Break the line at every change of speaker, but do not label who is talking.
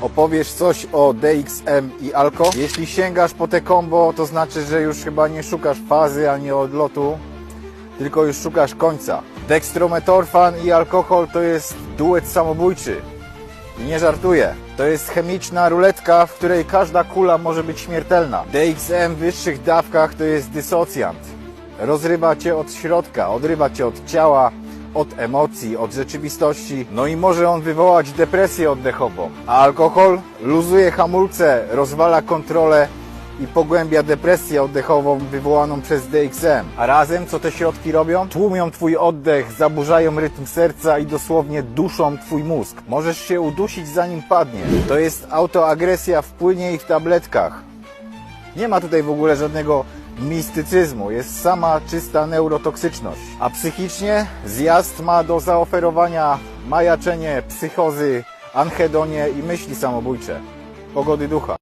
opowiesz coś o DXM i Alko. Jeśli sięgasz po te combo, to znaczy, że już chyba nie szukasz fazy ani odlotu, tylko już szukasz końca. Dextrometorfan i alkohol to jest duet samobójczy. I nie żartuję. To jest chemiczna ruletka, w której każda kula może być śmiertelna. DXM w wyższych dawkach to jest dysocjant. Rozrywa cię od środka, odrywa cię od ciała, od emocji, od rzeczywistości. No i może on wywołać depresję oddechową. A alkohol luzuje hamulce, rozwala kontrolę i pogłębia depresję oddechową wywołaną przez DXM. A razem co te środki robią? Tłumią twój oddech, zaburzają rytm serca i dosłownie duszą twój mózg. Możesz się udusić zanim padnie. To jest autoagresja w płynie i w tabletkach. Nie ma tutaj w ogóle żadnego mistycyzmu, jest sama czysta neurotoksyczność. A psychicznie zjazd ma do zaoferowania majaczenie, psychozy, anhedonie i myśli samobójcze. Pogody ducha.